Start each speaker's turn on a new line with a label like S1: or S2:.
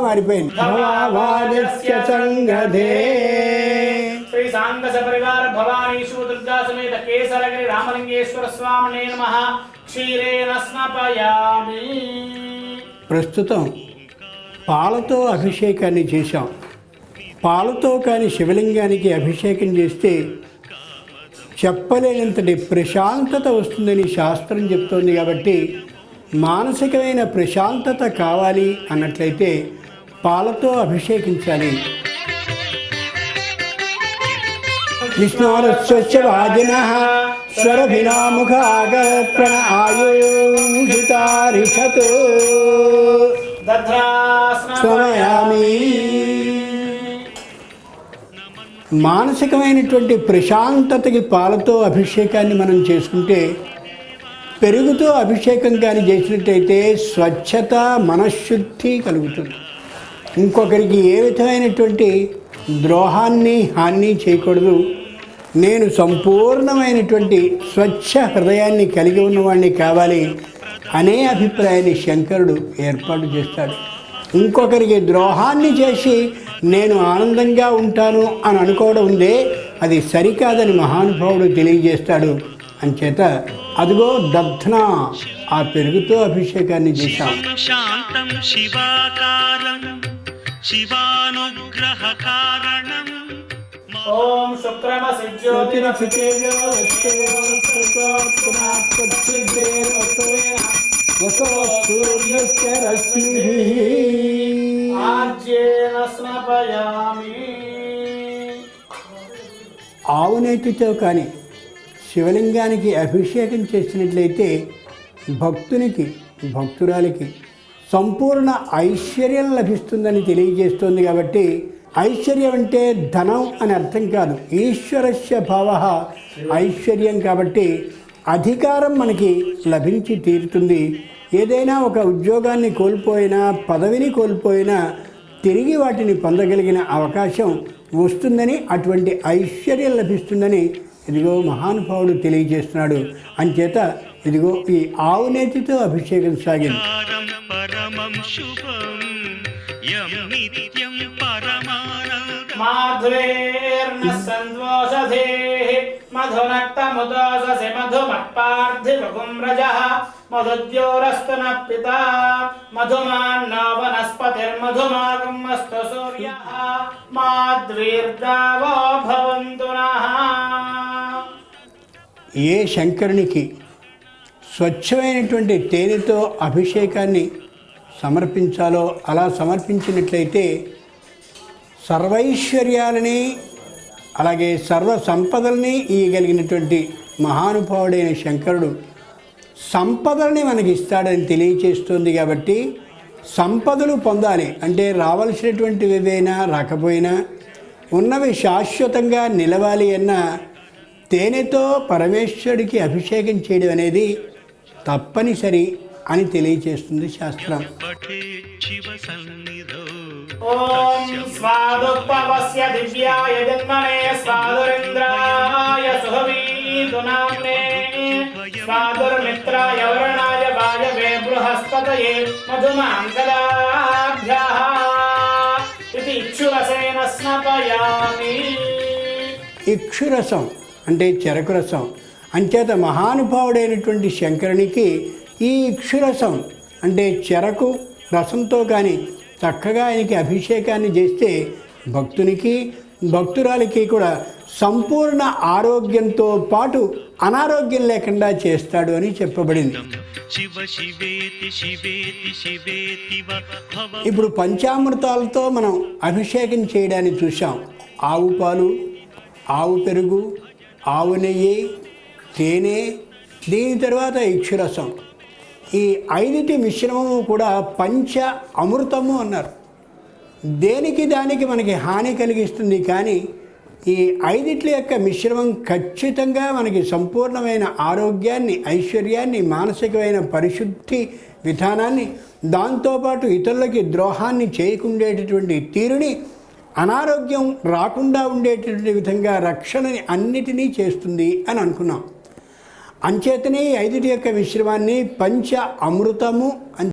S1: మారిపోయింది భవావాదస్య సంగదే
S2: శ్రీ సాంగస పరివార భవానీషు దుర్గా సమేత కేసరగిరి రామలింగేశ్వర స్వామినే నమ. క్షీరేణ స్నపయామి.
S1: ప్రస్తుతం పాలతో అభిషేకాన్ని చేశాం. పాలతో కానీ శివలింగానికి అభిషేకం చేస్తే చెప్పలేనంతటి ప్రశాంతత వస్తుందని శాస్త్రం చెప్తోంది కాబట్టి మానసికమైన ప్రశాంతత కావాలి అన్నట్లయితే పాలతో అభిషేకించాలి. విష్ణోరస్వస్య వాజిన స్వరభినాముఖాగ ప్రణ్ ఆయుషితారిషత్ స్మయామి మానసికమైనటువంటి ప్రశాంతతకి పాలతో అభిషేకాన్ని మనం చేసుకుంటే పెరుగుతో అభిషేకం కానీ చేసినట్టయితే స్వచ్ఛత మనశ్శుద్ధి కలుగుతుంది. ఇంకొకరికి ఏ విధమైనటువంటి ద్రోహాన్ని హాని చేయకూడదు. నేను సంపూర్ణమైనటువంటి స్వచ్ఛ హృదయాన్ని కలిగి ఉన్నవాడిని కావాలి అనే అభిప్రాయాన్ని శంకరుడు ఏర్పాటు చేస్తాడు. ఇంకొకరికి ద్రోహాన్ని చేసి నేను ఆనందంగా ఉంటాను అని అనుకోవడం ఉందే అది సరికాదని మహానుభావుడు తెలియజేస్తాడు. అంచేత అదిగో దగ్ధన ఆ పెరుగుతో అభిషేకాన్ని చేశాం.
S3: శాంతం శివాకారం
S2: ఓం ఆర్జేన స్నపయామి.
S1: ఆవునేతితో కానీ శివలింగానికి అభిషేకం చేసినట్లయితే భక్తునికి భక్తురాలికి సంపూర్ణ ఐశ్వర్యం లభిస్తుందని తెలియజేస్తోంది కాబట్టి ఐశ్వర్యం అంటే ధనం అని అర్థం కాదు. ఈశ్వరస్య భావ ఐశ్వర్యం కాబట్టి అధికారం మనకి లభించి తీరుతుంది. ఏదైనా ఒక ఉద్యోగాన్ని కోల్పోయినా పదవిని కోల్పోయినా తిరిగి వాటిని పొందగలిగిన అవకాశం వస్తుందని అటువంటి ఐశ్వర్యం లభిస్తుందని ఇదిగో మహానుభావుడు తెలియజేస్తున్నాడు. అంచేత ఇదిగో ఈ ఆవు నేతితో అభిషేకం సాగింది
S2: మాధురేర్న సందోషధే మధునక్తముదోషసి మధుమత్పార్థివకుం రజః మధుద్యోరస్తు న పితా మధుమాన్నో వనస్పతిర్మధుమాగం అస్తు సూర్యః మాద్వీర్గావో భవంతు.
S1: ఏ శంకరునికి స్వచ్ఛమైనటువంటి తేనెతో అభిషేకాన్ని సమర్పించాలో అలా సమర్పించినట్లయితే సర్వైశ్వర్యాలని అలాగే సర్వ సంపదల్ని ఇవ్వగలిగినటువంటి మహానుభావుడైన శంకరుడు సంపదల్ని మనకి ఇస్తాడని తెలియచేస్తుంది కాబట్టి సంపదలు పొందాలి. అంటే రావలసినటువంటివి ఏవైనా రాకపోయినా ఉన్నవి శాశ్వతంగా నిలవాలి అన్న తేనెతో పరమేశ్వరుడికి అభిషేకం చేయడం అనేది తప్పనిసరి అని తెలియచేస్తుంది శాస్త్రం.
S2: ఓం స్వాదుపవస్య దివ్యాయ జన్మనే స్వాదురింద్రాయ సుహవీదు నామ్నే స్వాదుర్మిత్రాయ వరుణాయ వాయవే బృహస్పతయే మధుమాంగళాభ్యః ఇది ఇక్షురసేన స్నపయామి.
S1: ఇక్షురసం అంటే చెరకు రసం అంచేత మహానుభావుడైనటువంటి శంకరునికి ఈ ఇక్షురసం అంటే చెరకు రసంతో కానీ చక్కగా ఆయనకి అభిషేకాన్ని చేస్తే భక్తునికి భక్తురాలికి కూడా సంపూర్ణ ఆరోగ్యంతో పాటు అనారోగ్యం లేకుండా చేస్తాడు అని చెప్పబడింది. ఇప్పుడు పంచామృతాలతో మనం అభిషేకం చేయడాన్ని చూసాం ఆవు పాలు ఆవు పెరుగు ఆవు నెయ్యి తేనె దీని తర్వాత ఇక్షురసం. ఈ ఐదిటి మిశ్రమము కూడా పంచ అమృతము అన్నారు. దేనికి దానికి మనకి హాని కలిగిస్తుంది కానీ ఈ ఐదిట్ల యొక్క మిశ్రమం ఖచ్చితంగా మనకి సంపూర్ణమైన ఆరోగ్యాన్ని ఐశ్వర్యాన్ని మానసికమైన పరిశుద్ధి విధానాన్ని దాంతోపాటు ఇతరులకి ద్రోహాన్ని చేయకుండేటటువంటి తీరుని అనారోగ్యం రాకుండా ఉండేటటువంటి విధంగా రక్షణని అన్నిటినీ చేస్తుంది అని అనుకున్నాం. అంచేతనే ఐదుటి యొక్క మిశ్రమాన్ని పంచ అమృతము అని